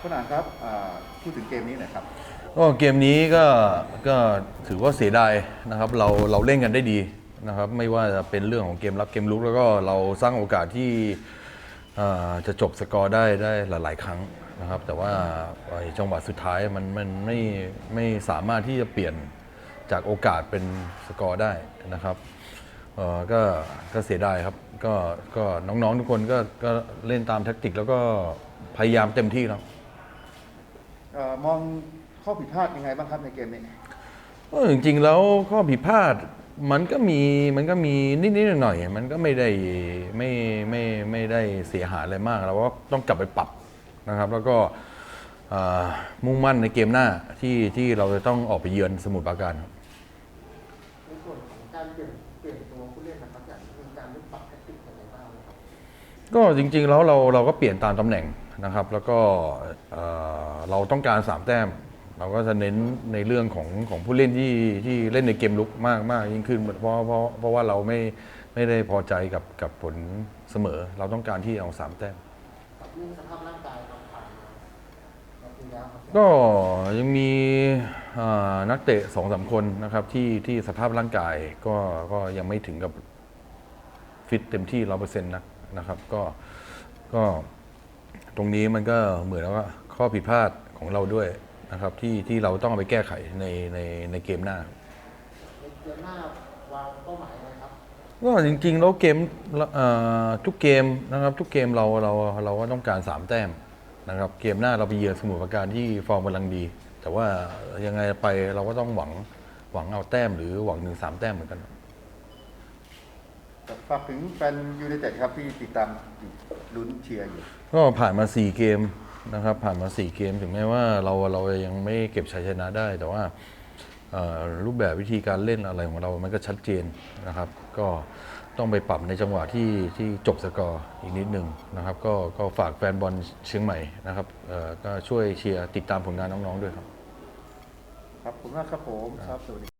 คุณอ่านครับพูดถึงเกมนี้หน่อยครับก็เกมนี้ก็ก็ถือว่าเสียดายนะครับ เราเราเล่นกันได้ดีนะครับ ไม่ว่าจะเป็นเรื่องของเกมรับเกมลุก แล้วก็เราสร้างโอกาสที่จะจบสกอร์ได้ได้หลาย ๆ ครั้งนะครับ แต่ว่าจังหวะสุดท้ายมันมันไม่ไม่สามารถที่จะเปลี่ยนจากโอกาสเป็นสกอร์ได้นะครับก็ก็เสียดายครับก็ก็น้องๆทุกคนก็ก็เล่นตามแท็กติกแล้วก็พยายามเต็มที่แล้ว อ่อมองข้อผิดพลาดยังไงบ้างครับในเกมนี้ก็จริงๆแล้วข้อผิดพลาดมันก็มีมันก็มีนิดๆหน่อยๆมันก็ไม่ได้ไม่ไม่ไม่ได้เสียหายอะไรมากเราก็ต้องกลับไปปรับนะครับ แล้วก็อ่ามุ่งมั่นในเกมหน้าที่ที่เราจะต้องออกไปเยือนสมุทรปราการครับในส่วนของการเปลี่ยนเปลี่ยนตัวผู้เล่นนะครับอยากมีการปรับแทคติกอะไรบ้างไหมครับก็จริงๆแล้วเราเราก็เปลี่ยนตามตำแหน่ง นะครับ แล้วก็เอ่อเราต้องการสามแต้ม เราก็จะเน้นในเรื่องของของผู้เล่นที่ที่เล่นในเกมลุกมากมากยิ่งขึ้น เพราะเพราะเพราะว่าเราไม่ไม่ได้พอใจกับกับผลเสมอ เราต้องการที่เอาสามแต้มกับเรื่องสภาพร่างกายเราผ่านมาเราปีแล้วครับก็ยังมีอ่านักเตะสองสามคนนะครับที่ที่สภาพร่างกายก็ก็ยังไม่ถึงกับฟิตเต็มที่ร้อเปอร์เซ็นต์นะนะครับ ก็ก็ ตรงนี้มันก็เหมือนว่าข้อผิดพลาดของเราด้วยนะครับ ที่ที่เราต้องเอาไปแก้ไขในในในเกมหน้าในเดือนหน้าวางเป้าหมายอะไรครับก็จริงๆแล้วเกมเอ่อทุกเกมนะครับ ทุกเกมเราเราเราก็ต้องการ 3 แต้มนะครับ เกมหน้าเราไปเยือนสมุทรปราการที่ฟอร์มกำลังดี แต่ว่ายังไงไปเราก็ต้องหวังหวังเอาแต้มหรือหวังถึงสามแต้มเหมือนกัน ฝากถึงแฟนยูไนเต็ดครับที่ติดตามอยู่ลุ้นเชียร์อยู่ ก็ผ่านมา 4 เกมนะครับ ผ่านมา 4 เกมถึงแม้ว่าเราเรายังไม่เก็บชัยชนะได้ แต่ว่าเอ่อรูปแบบวิธีการเล่นอะไรของเรา มันก็ชัดเจนนะครับ ก็ต้องไปปรับในจังหวะที่ที่จบสกอร์อีกนิดหนึ่งนะครับ ก็ก็ฝากแฟนบอลเชียงใหม่นะครับเอ่อก็ช่วยเชียร์ติดตามผลงานน้องๆด้วยครับ ครับขอบคุณมากครับผมครับสวัสดี